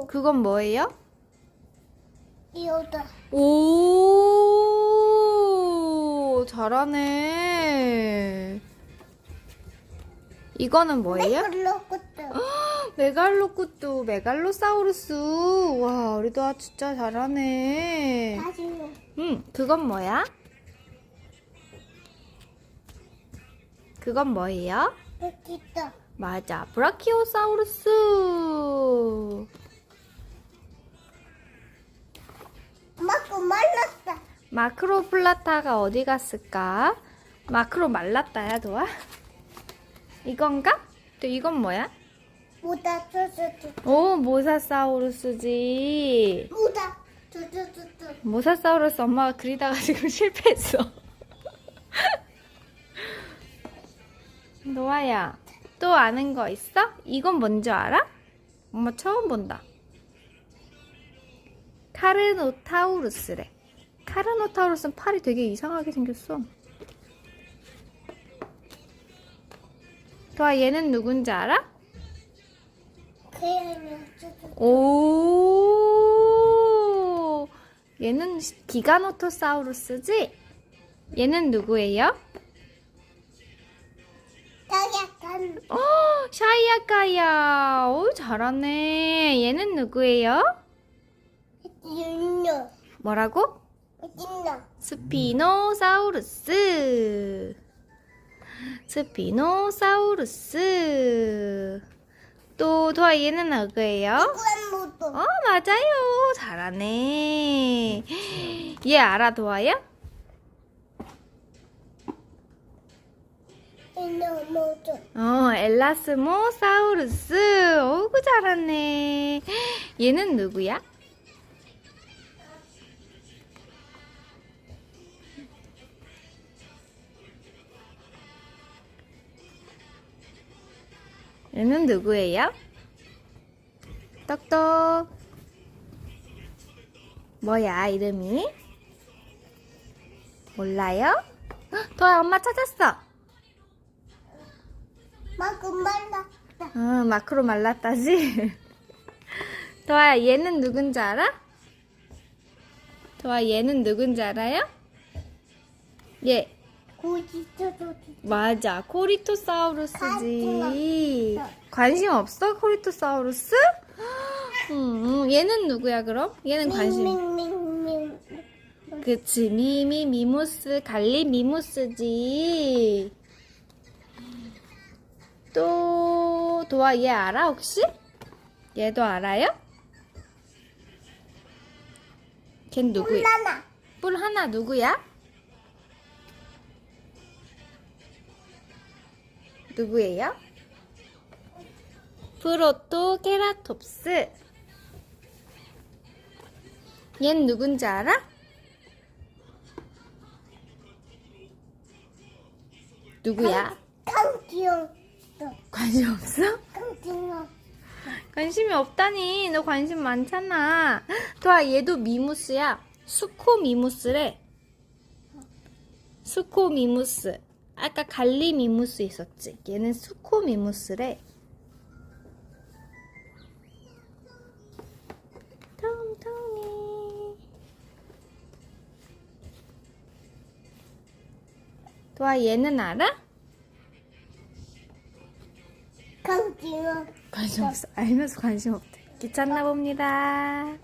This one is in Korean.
이거 그건 뭐예요? 이거다. 오, 잘하네. 이거는 뭐예요? 이걸로 것도. 메갈로쿠뚜, 메갈로사우루스. 와, 우리 도아 진짜 잘하네. 다시요. 응, 그건 뭐야? 그건 뭐예요? 여기 있다. 맞아, 브라키오사우루스. 마크로 플라타가 어디 갔을까? 마크로 말랐다야, 도아? 이건가? 또 이건 뭐야? 쭈쭈쭈. 오, 모사사우루스지. 쭈쭈쭈쭈. 모사사우루스 엄마가 그리다가 지금 실패했어. 노아야, 또 아는 거 있어? 이건 뭔지 알아? 엄마 처음 본다. 카르노타우루스래. 카르노타우루스는 팔이 되게 이상하게 생겼어. 도아, 얘는 누군지 알아? 오, 얘는 기가노토사우루스지? 얘는 누구예요? 어, 샤이아카야. 오, 잘하네. 얘는 누구예요? 윤녀. 뭐라고? 스피노사우루스. 스피노사우루스. 또, 도아 얘는 누구예요? 이건 모두. 어, 맞아요. 잘하네. 얘 알아, 도아야? 모두. 어, 엘라스모사우루스. 어구, 잘하네. 얘는 누구야? 얘는 누구예요? 똑똑. 뭐야, 이름이? 몰라요? 헉, 도야, 엄마 찾았어. 막고 말랐다. 아, 마크로 말랐다지? 도아야, 얘는 누군지 알아? 도아, 얘는 누군지 알아요? 얘, 고지. 맞아. 코리토사우루스지. 아, 관심 없어? 코리토사우루스? 음, 얘는 누구야, 그럼? 얘는 관심. 밍밍밍밍. 그치. 미미, 미무스, 갈리, 미무스지. 또, 도아, 얘 알아, 혹시? 얘도 알아요? 걘 누구야? 뿔 하나 누구야? 누구예요? 프로토 케라톱스. 얜 누군지 알아? 누구야? 강지영. 관심 없어? 강지영. 관심이 없다니. 너 관심 많잖아. 도아, 얘도 미무스야. 수코미무스래. 수코미무스. 아까 갈리 미무스 있었지. 얘는 수코 미무스래. 텅텅이. 도아, 얘는 알아? 관심 없어. 알면서 관심 없대. 귀찮나 봅니다.